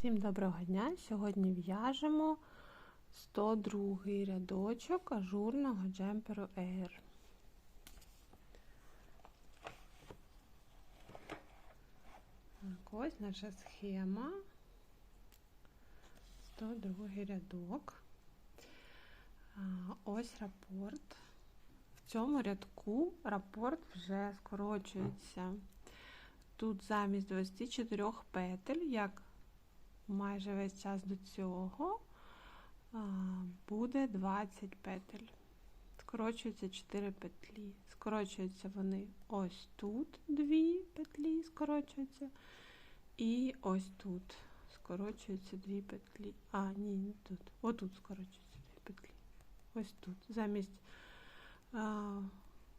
Всім доброго дня! Сьогодні в'яжемо 102 рядочок ажурного джемперу Air. Так, ось наша схема. 102 рядок. Ось рапорт. В цьому рядку рапорт вже скорочується. Тут замість 24 петель, як майже весь час до цього буде 20 петель. Скорочується 4 петлі. Скорочуються вони ось тут дві петлі, скорочуються. І ось тут скорочуються дві петлі. А, ні, не тут. Отут скорочуються дві петлі. Ось тут. Замість а,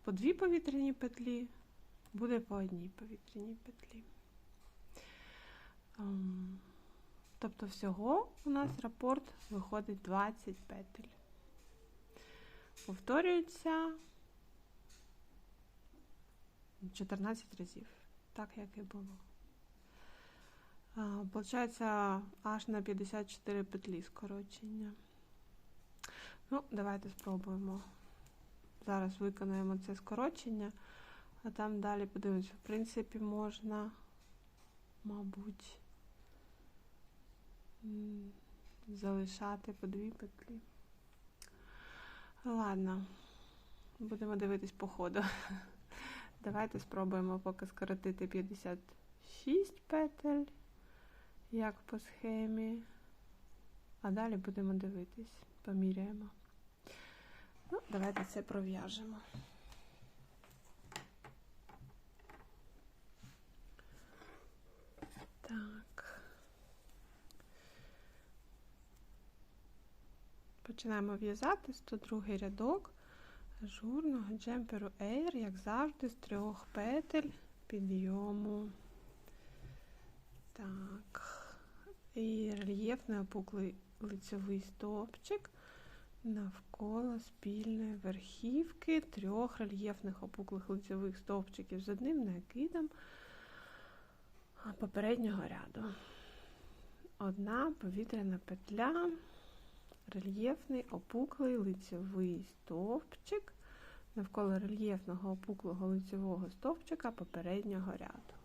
по дві повітряні петлі буде по одній повітряній петлі. Тобто всього у нас рапорт виходить 20 петель. Повторюється 14 разів, так як і було. Получається аж на 54 петлі скорочення. Ну, давайте спробуємо. Зараз виконаємо це скорочення, а там далі подивимося, в принципі, можна, мабуть залишати по дві петлі. Ладно, будемо дивитись по ходу. Давайте спробуємо поки скоротити 56 петель, як по схемі. А далі будемо дивитись, поміряємо. Ну, давайте це пров'яжемо. Так. Починаємо в'язати 102 рядок ажурного джемперу Air, як завжди, з трьох петель підйому. Так, і рельєфний опуклий лицьовий стовпчик навколо спільної верхівки трьох рельєфних опуклих лицьових стовпчиків з одним накидом попереднього ряду. Одна повітряна петля рельєфний опуклий лицьовий стовпчик навколо рельєфного опуклого лицьового стовпчика попереднього ряду.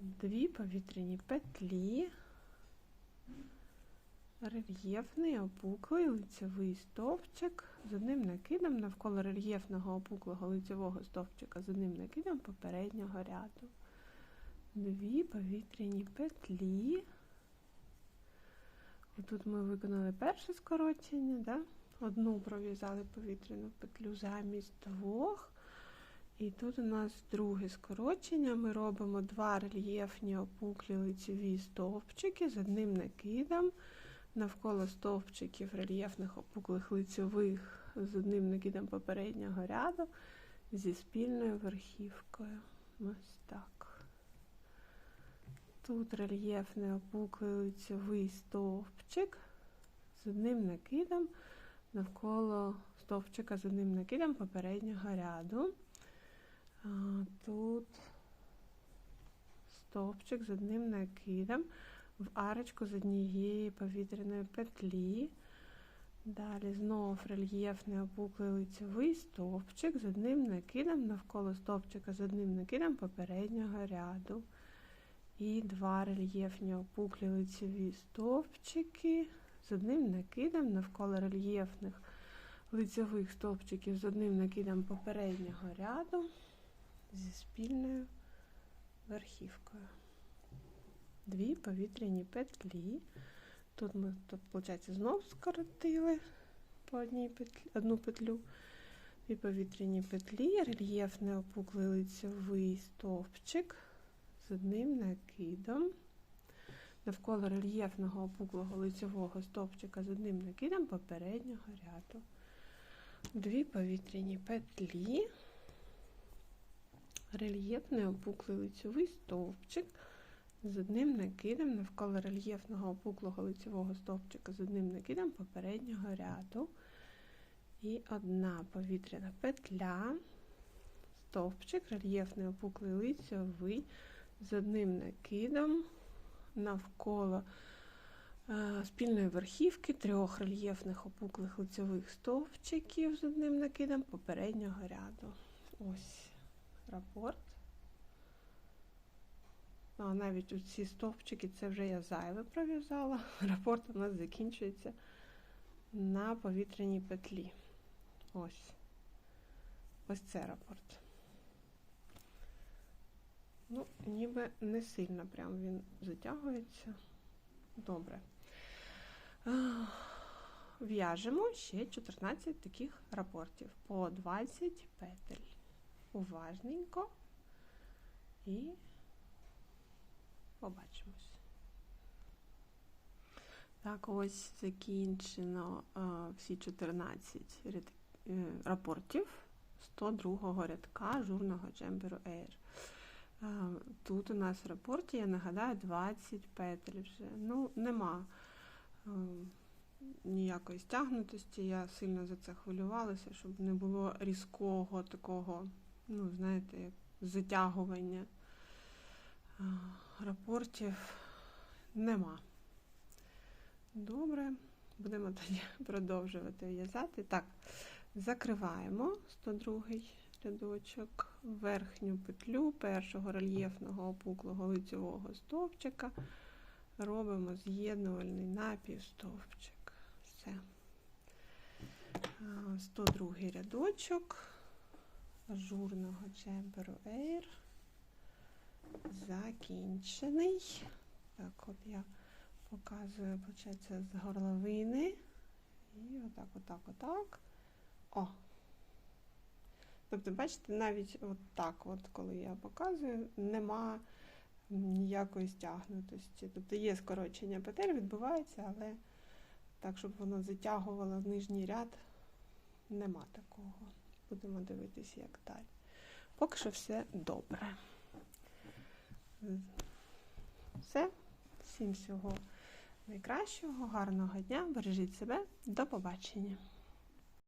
Дві повітряні петлі, рельєфний опуклий лицьовий стовпчик з одним накидом навколо рельєфного опуклого лицьового стовпчика з одним накидом попереднього ряду. Дві повітряні петлі. Тут ми виконали перше скорочення, да? одну пров'язали повітряну петлю замість двох. І тут у нас друге скорочення. Ми робимо два рельєфні опуклі лицеві стовпчики з одним накидом. Навколо стовпчиків рельєфних опуклих лицьових з одним накидом попереднього ряду зі спільною верхівкою. Ось так. Тут рельєфний опуклий лицьовий стовпчик з одним накидом навколо стовпчика з одним накидом попереднього ряду. Тут стовпчик з одним накидом в арочку з однієї повітряної петлі. Далі знов рельєфний опуклий лицьовий стовпчик з одним накидом навколо стовпчика з одним накидом попереднього ряду. І два рельєфні опуклі лицеві стовпчики з одним накидом навколо рельєфних лицевих стовпчиків з одним накидом попереднього ряду зі спільною верхівкою. Дві повітряні петлі. Тут ми, тут, виходить, знову скоротили по одній петлі, одну петлю. Дві повітряні петлі, рельєфний опуклий лицевий стовпчик з одним накидом. Навколо рельєфного опуклого лицевого стовпчика з одним накидом попереднього ряду. Дві повітряні петлі, рельєфний опуклий лицевий стовпчик з одним накидом навколо рельєфного опуклого лицевого стовпчика з одним накидом попереднього ряду. І одна повітряна петля, стовпчик, рельєфний опуклий лицевий з одним накидом навколо е, спільної верхівки трьох рельєфних опуклих лицьових стовпчиків з одним накидом попереднього ряду. Ось рапорт. А навіть у ці стовпчики це вже я зайве пров'язала. Рапорт у нас закінчується на повітряній петлі. Ось. Ось це рапорт. Ну, ніби не сильно прям він затягується. Добре. В'яжемо ще 14 таких рапортів по 20 петель. Уважненько і побачимось. Так, ось закінчено а, всі 14 ряд, е, рапортів 102-го рядка журного джемберу Air. Тут у нас в рапорті, я нагадаю, 20 петель вже. Ну, нема ніякої стягнутості. Я сильно за це хвилювалася, щоб не було різкого такого, ну, знаєте, як затягування рапортів. Нема. Добре, будемо тоді продовжувати в'язати. Так, закриваємо 102 рядочок, верхню петлю першого рельєфного опуклого лицевого стовпчика. Робимо з'єднувальний напівстовпчик. Все. А, 102 рядочок ажурного джемперу Air закінчений. Так, от я показую, виходить, з горловини. І отак, отак, отак. О! Тобто, бачите, навіть от так, от, коли я показую, нема ніякої стягнутості. Тобто є скорочення петель, відбувається, але так, щоб воно затягувало нижній ряд, нема такого. Будемо дивитися, як далі. Поки що все добре. Все. Всім всього найкращого, гарного дня, бережіть себе, до побачення.